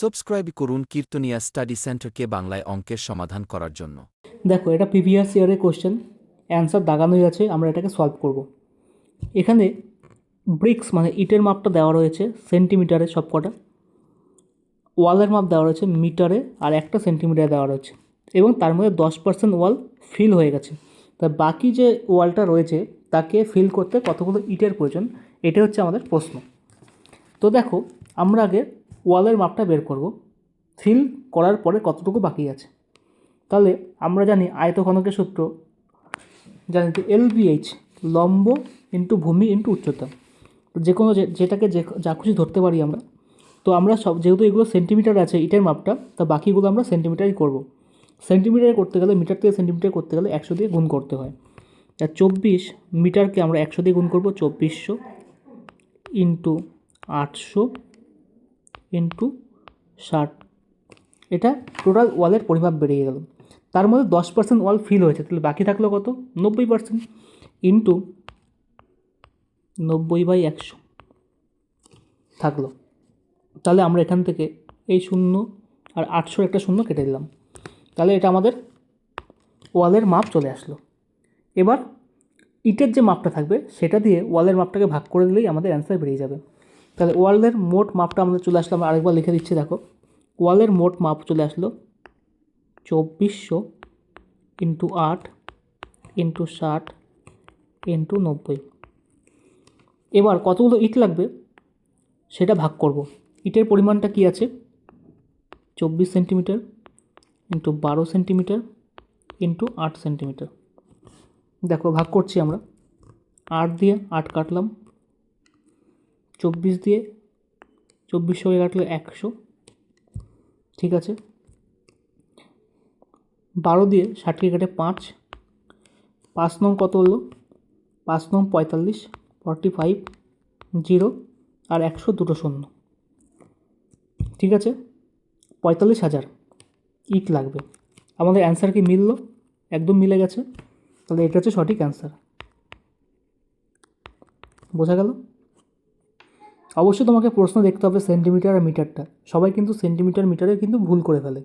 Subscribe করুন কীর্তনিয়া study সেন্টারকে বাংলায় অঙ্কের সমাধান করার জন্য। দেখো, এটা প্রিভিয়াস ইয়ারের কোশ্চেন অ্যান্সার দাগানোই আছে, আমরা এটাকে সলভ করব। এখানে ব্রিক্স মানে ইটের মাপটা দেওয়া রয়েছে সেন্টিমিটারে সবকটা। ওয়ালের মাপ দেওয়া রয়েছে মিটারে আর একটা সেন্টিমিটারে দেওয়া রয়েছে। এবং তার মধ্যে দশ পার্সেন্ট ওয়াল ফিল হয়ে গেছে। তা বাকি যে ওয়ালটা রয়েছে, তাকে ফিল করতে কতগুলো ইটের প্রয়োজন এটা হচ্ছে আমাদের প্রশ্ন। তো দেখো, আমরা আগে ওয়ালের মাপটা বের করব। ফিল করার পরে কতটুকু বাকি আছে? তাহলে আমরা জানি আয়ত আয়তঘনকের সূত্র, জানি যে এলবিএইচ লম্ব ইন্টু ভূমি ইন্টু উচ্চতা। তো যে কোনো যেটাকে যে, যা খুশি ধরতে পারি আমরা। তো আমরা সব, যেহেতু এগুলো সেন্টিমিটার আছে ইটের মাপটা, তা বাকিগুলো আমরা সেন্টিমিটারই করব। সেন্টিমিটারে করতে গেলে, মিটার থেকে সেন্টিমিটার করতে গেলে একশো দিয়ে গুণ করতে হয়। তা চব্বিশ মিটারকে আমরা একশো দিয়ে গুণ করব, চব্বিশশো ইন্টু আটশো। ইন্টু ষাট এটা টোটাল ওয়ালের পরিমাপ বেরিয়ে গেল। তার মধ্যে দশ পার্সেন্ট ওয়াল ফিল হয়েছে, তাহলে বাকি থাকল কত? নব্বই পার্সেন্ট ইন্টু নব্বই বাই একশো থাকল। তাহলে আমরা এখান থেকে এই শূন্য আর আটশোর একটা শূন্য কেটে দিলাম। তাহলে এটা আমাদের ওয়ালের মাপ চলে আসলো। এবার ইটের যে মাপটা থাকবে, সেটা দিয়ে ওয়ালের মাপটাকে ভাগ করে দিলেই আমাদের অ্যান্সার বেরিয়ে যাবে। তাহলে ওয়ালের মোট মাপটা আমাদের চলে আসলো, আমরা আরেকবার লিখে দিচ্ছি, দেখো। ওয়ালের মোট মাপ চলে আসলো চব্বিশশো ইন্টু আট ইন্টু ষাট ইন্টু নব্বই। এবার কতগুলো ইট লাগবে সেটা ভাগ করব। ইটের পরিমাণটা কি আছে? চব্বিশ সেন্টিমিটার ইন্টু বারো সেন্টিমিটার ইন্টু আট সেন্টিমিটার। দেখো, ভাগ করছি আমরা। আট দিয়ে আট কাটলাম। চব্বিশ দিয়ে চব্বিশশো কাটলে একশো। ঠিক আছে? বারো দিয়ে ষাটকে কেটে পাঁচ। পাঁচ নং কত হলো? পাঁচ নং পঁয়তাল্লিশ, ফর্টি ফাইভ, জিরো আর একশো দুটো শূন্য। ঠিক আছে? পঁয়তাল্লিশ হাজার। ইট লাগবে। আমাদের অ্যান্সার কি মিলল? একদম মিলে গেছে। তাহলে এটা হচ্ছে সঠিক অ্যান্সার। বোঝা গেল? অবশ্যই তোমাকে প্রশ্ন দেখতে হবে সেন্টিমিটার আর মিটারটা। সবাই কিন্তু সেন্টিমিটার মিটারে কিন্তু ভুল করে ফেলে।